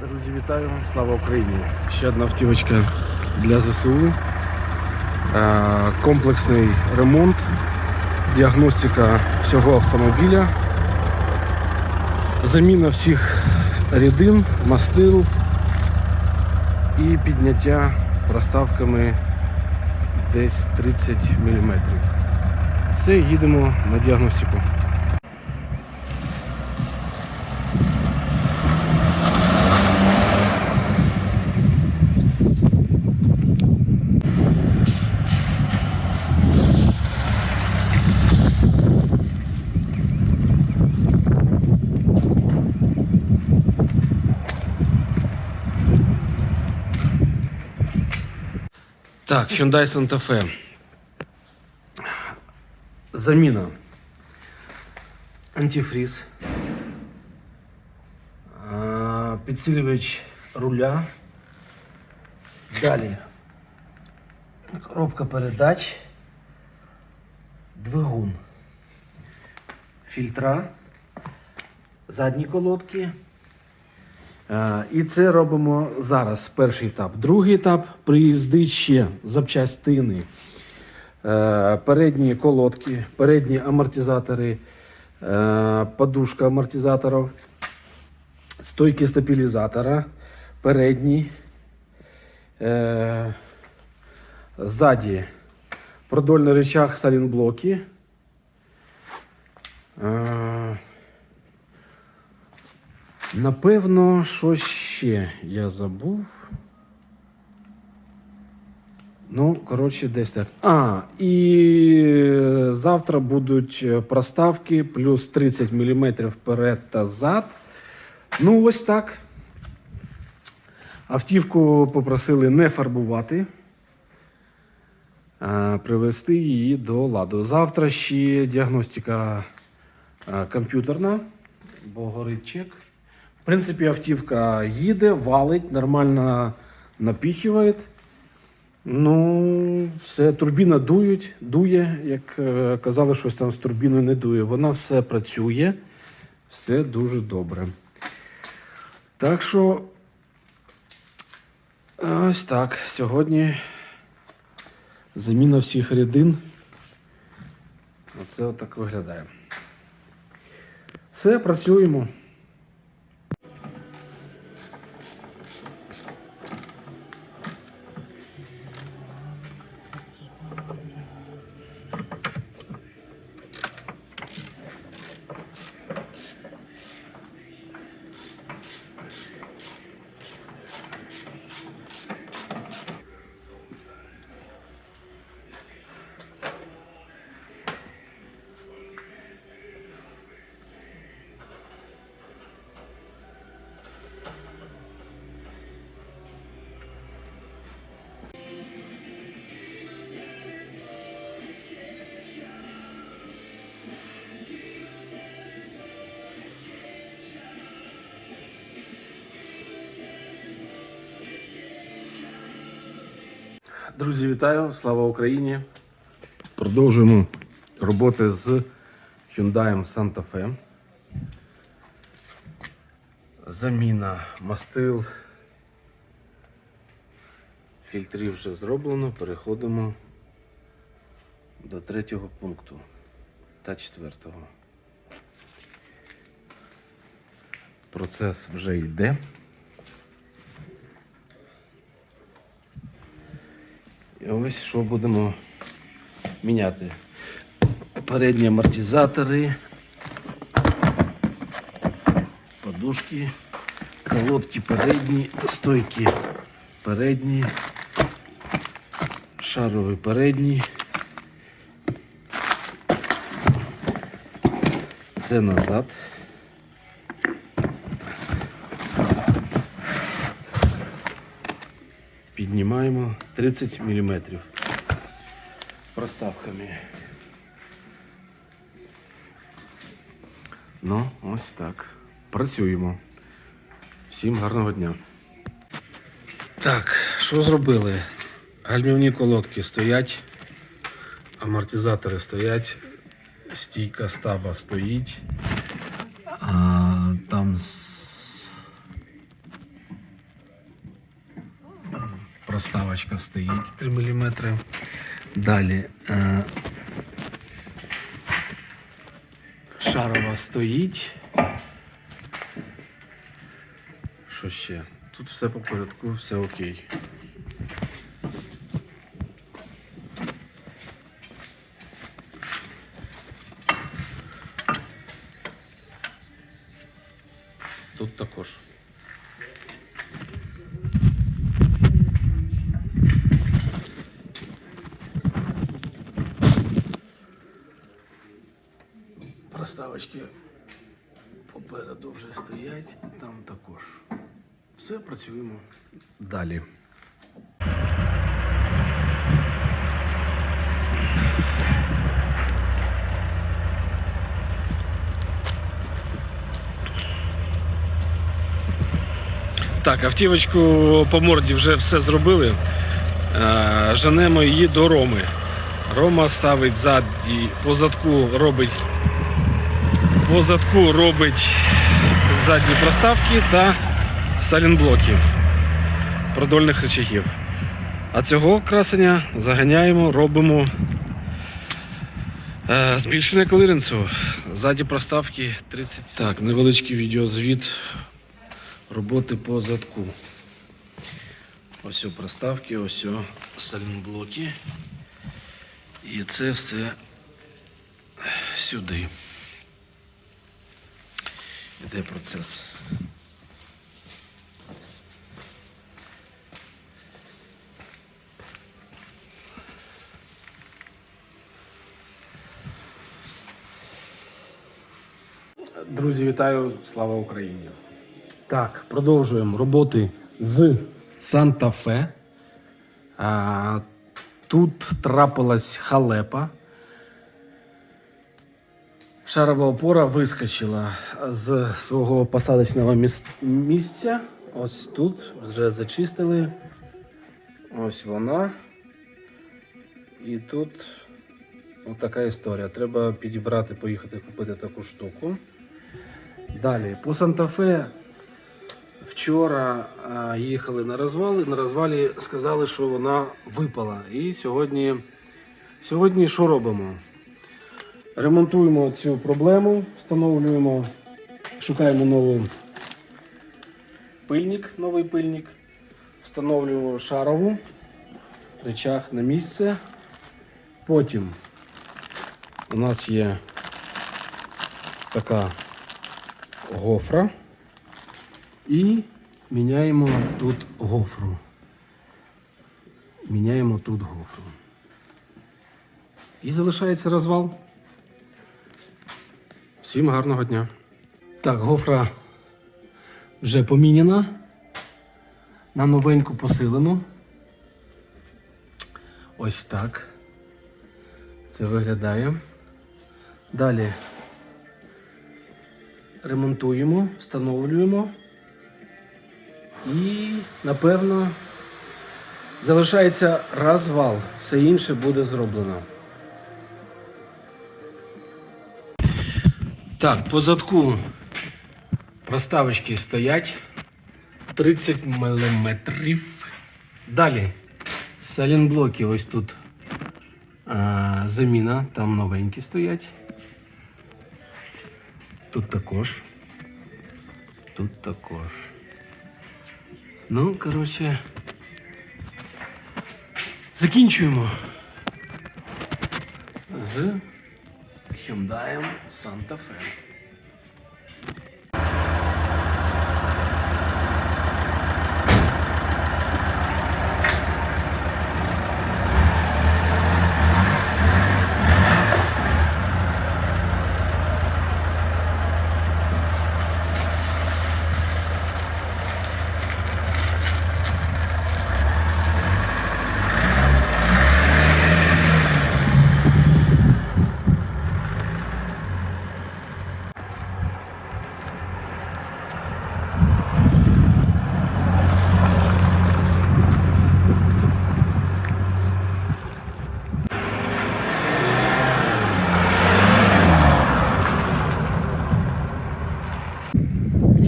Друзі, вітаю! Слава Україні! Ще одна автівочка для ЗСУ. Е, Комплексний ремонт, діагностика всього автомобіля, заміна всіх рідин, мастил і підняття проставками десь 30 мм. Все, їдемо на діагностику. Так, Hyundai Santa Fe. Заміна. Антифриз. Підсилювач руля. Далі. Коробка передач. Двигун. Фільтра. Задні колодки. Е, І це робимо зараз, перший етап. Другий етап приїздить ще запчастини, Е, передні колодки, передні амортизатори, е, подушка амортизаторів, стойки стабілізатора, передні, ззаді продольний рычаг салінблоки. Напевно, що ще я забув. Ну, коротше, десь так. А, і завтра будуть проставки плюс 30 мм вперед та зад. Ну, ось так. Автівку попросили не фарбувати, а привести її до ладу. Завтра ще діагностика комп'ютерна, бо горить чек. В принципі, автівка їде, валить, нормально напіхує. Ну, все, турбіна дують, дує, як е, казали, щось там з турбіною не дує. Вона все працює, все дуже добре. Так що, ось так. Сьогодні заміна всіх рядин. Оце отак виглядає. Все, працюємо. Друзі, вітаю! Слава Україні! Продовжуємо роботи з Hyundai Santa Fe. Заміна мастил. Фільтрів вже зроблено. Переходимо до третього пункту та четвертого. Процес вже йде. І ось що будемо міняти. Передні амортизатори, подушки, колодки передні, стойки передні, шаровий передній. Це назад. Піднімаємо 30 мм проставками. Ну, ось так. Працюємо. Всім гарного дня. Так, що зробили? Гальмівні колодки стоять, амортизатори стоять, стійка стаба стоїть. А, там проставочка стоїть 3 мм. Далі е, шарова стоїть. Що ще? Тут все по порядку, все окей. Тут також. Проставочки попереду вже стоять, там також. Все, працюємо далі. Так, автівочку по морді вже все зробили. Е, Женемо її до Роми. Рома ставить задні, по задку робить по задку робить задні проставки та салінблоки продольних речагів. А цього красення заганяємо, робимо е, збільшення клиренсу. Ззаді проставки 30. Так, невеличкий відеозвіт роботи по задку. Ось проставки, ось салінблоки. І це все сюди. Іде процес. Друзі, вітаю! Слава Україні! Так, продовжуємо роботи з Санта-Фе. А, Тут трапилась халепа. Шарова опора вискочила з свого посадочного місця. Ось тут вже зачистили. Ось вона. І тут така історія. Треба підібрати, поїхати купити таку штуку. Далі, по Санта-Фе вчора їхали на розвали. На розвалі сказали, що вона випала. І сьогодні, сьогодні що робимо? Ремонтуємо цю проблему, встановлюємо, шукаємо нову пильник, новий пильник, встановлюємо шарову, речах на місце. Потім у нас є така гофра і міняємо тут гофру. Міняємо тут гофру. І залишається розвал. Всім гарного дня. Так, гофра вже поміняна на новеньку посилену. Ось так. Це виглядає. Далі ремонтуємо, встановлюємо. І, напевно, залишається розвал. Все інше буде зроблено. Так, по задку проставочки стоять 30 мм. Далі салінблоки ось тут а, заміна, там новенькі стоять. Тут також. Тут також. Ну, коротше, закінчуємо з Hyundai Santa Fe.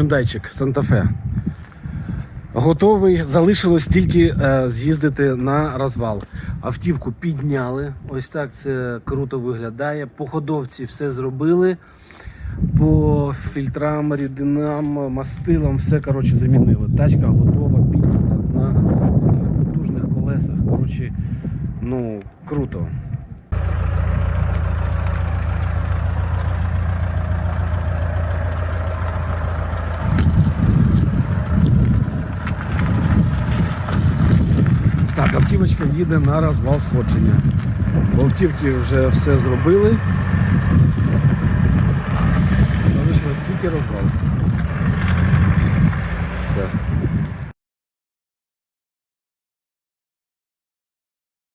Хюндайчик Санта-Фе. Готовий, залишилось тільки е, з'їздити на розвал. Автівку підняли. Ось так це круто виглядає. По ходовці все зробили. По фільтрам, рідинам, мастилам, все коротше замінили. Тачка готова, піднята на таких потужних колесах. Коротше, ну круто. Так, автівочка їде на розвал сходження. Бо автівки вже все зробили. Залишилось тільки розвал.